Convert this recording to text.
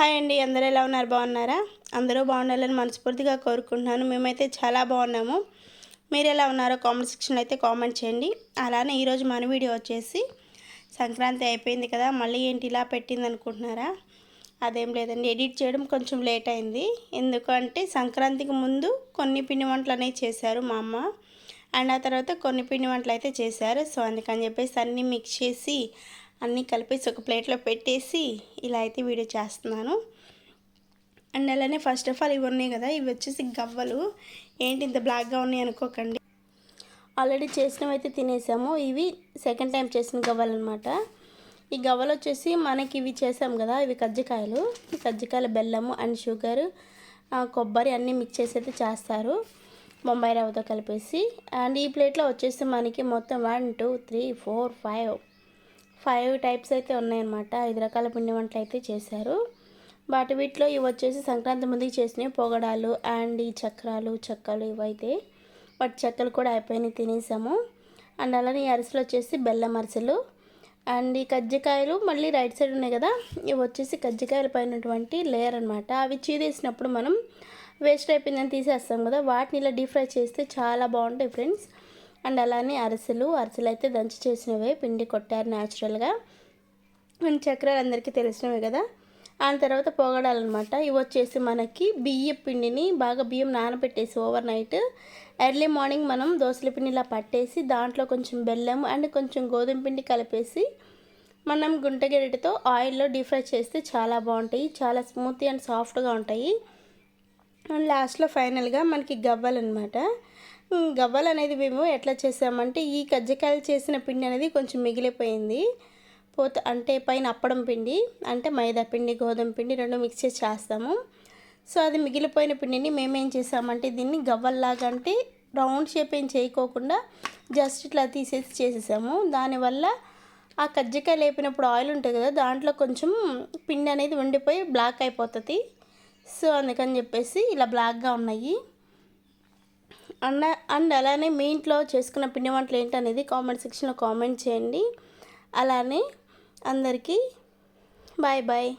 Hi అండి అందరూ ఎలా ఉన్నారు? బాగున్నారా? అందరూ బాగుండాలని మనస్ఫూర్తిగా కోరుకుంటున్నాను. మేమైతే చాలా బాగున్నాము. మీరు ఎలా ఉన్నారో కామెంట్ సెక్షన్లో అయితే కామెంట్ చేయండి. అలానే ఈరోజు మన వీడియో వచ్చేసి సంక్రాంతి అయిపోయింది కదా మళ్ళీ ఏంటి ఇలా పెట్టింది అనుకుంటున్నారా? అదేం లేదండి ఎడిట్ చేయడం కొంచెం లేట్ అయింది. ఎందుకంటే సంక్రాంతికి ముందు కొన్ని పిండి వంటలు అనేవి చేశారు మా అమ్మ. అండ్ ఆ తర్వాత కొన్ని పిండి వంటలు అయితే చేశారు. సో అందుకని చెప్పేసి అన్నీ మిక్స్ చేసి అన్నీ కలిపేసి ఒక ప్లేట్లో పెట్టేసి ఇలా అయితే వీడియో చేస్తున్నాను. అండ్ అలానే ఫస్ట్ ఆఫ్ ఆల్ ఇవి ఉన్నాయి కదా ఇవి వచ్చేసి గవ్వలు. ఏంటి ఇంత బ్లాక్గా ఉన్నాయి అనుకోకండి. ఆల్రెడీ చేసినవి అయితే తినేసాము. ఇవి సెకండ్ టైం చేసిన గవ్వలు అనమాట ఈ గవ్వలు వచ్చేసి మనకి ఇవి చేసాం కదా ఇవి కజ్జికాయలు. ఈ కజ్జికాయల బెల్లము అండ్ షుగర్ కొబ్బరి అన్నీ మిక్స్ చేసి అయితే చేస్తారు. బొంబాయి రవ్వతో కలిపేసి. అండ్ ఈ ప్లేట్లో వచ్చేసి మనకి మొత్తం one two three four five five types అయితే ఉన్నాయన్నమాట. ఐదు రకాల పిండి వంటలు అయితే చేశారు. వాటి వీటిలో ఇవి వచ్చేసి సంక్రాంతి ముందుకు చేసినవి పొగడాలు అండ్ ఈ చక్రాలు చెక్కలు ఇవైతే. వాటి చెక్కలు కూడా అయిపోయినాయి తినేసాము. అండ్ అలానే ఈ అరిసెలు వచ్చేసి బెల్లం అరిసెలు. అండ్ ఈ కజ్జికాయలు మళ్ళీ రైట్ సైడ్ ఉన్నాయి కదా ఇవి వచ్చేసి కజ్జికాయల పైనటువంటి లేయర్ అనమాట అవి చీదేసినప్పుడు మనం వేస్ట్ అయిపోయిందని తీసేస్తాం కదా వాటిని ఇలా డీప్ ఫ్రై చేస్తే చాలా బాగుంటాయి ఫ్రెండ్స్. అండ్ అలానే అరిసెలు అరిసెలు అయితే దంచి చేసినవే పిండి కొట్టారు న్యాచురల్గా. అండ్ చక్రాలు అందరికీ తెలిసినవే కదా? ఆ తర్వాత పొగడాలన్నమాట. ఇవి వచ్చేసి మనకి బియ్య పిండిని బాగా బియ్యం నానబెట్టేసి ఓవర్ నైట్ ఎర్లీ మార్నింగ్ మనం దోశల పిండి ఇలా పట్టేసి దాంట్లో కొంచెం బెల్లం అండ్ కొంచెం గోధుమ పిండి కలిపేసి మనం గుంటగెరటితో ఆయిల్లో డీప్ ఫ్రై చేస్తే చాలా బాగుంటాయి. చాలా స్మూత్ అండ్ సాఫ్ట్గా ఉంటాయి. అండ్ లాస్ట్లో ఫైనల్గా మనకి గవ్వలు అనమాట గవ్వలు అనేది మేము ఎట్లా చేసామంటే ఈ కజ్జికాయలు చేసిన పిండి అనేది కొంచెం మిగిలిపోయింది. పోత అంటే పైన అప్పడం పిండి అంటే మైదా పిండి గోధుమ పిండి రెండు మిక్స్ చేసి చేస్తాము. సో అది మిగిలిపోయిన పిండిని మేమేం చేసామంటే దీన్ని గవ్వల్లాగా అంటే రౌండ్ షేప్ ఏం చేయకోకుండా జస్ట్ ఇట్లా తీసేసి చేసేసాము. దానివల్ల ఆ కజ్జికాయ లేపినప్పుడు ఆయిల్ ఉంటుంది కదా దాంట్లో కొంచెం పిండి అనేది ఉండిపోయి బ్లాక్ అయిపోతుంది. సో అందుకని చెప్పేసి ఇలా బ్లాక్గా ఉన్నాయి. అండ్ అండ్ అలానే మీ ఇంట్లో చేసుకున్న పిండి వంటలు ఏంటనేది కామెంట్ సెక్షన్లో కామెంట్ చేయండి. అలానే అందరికీ బాయ్ బాయ్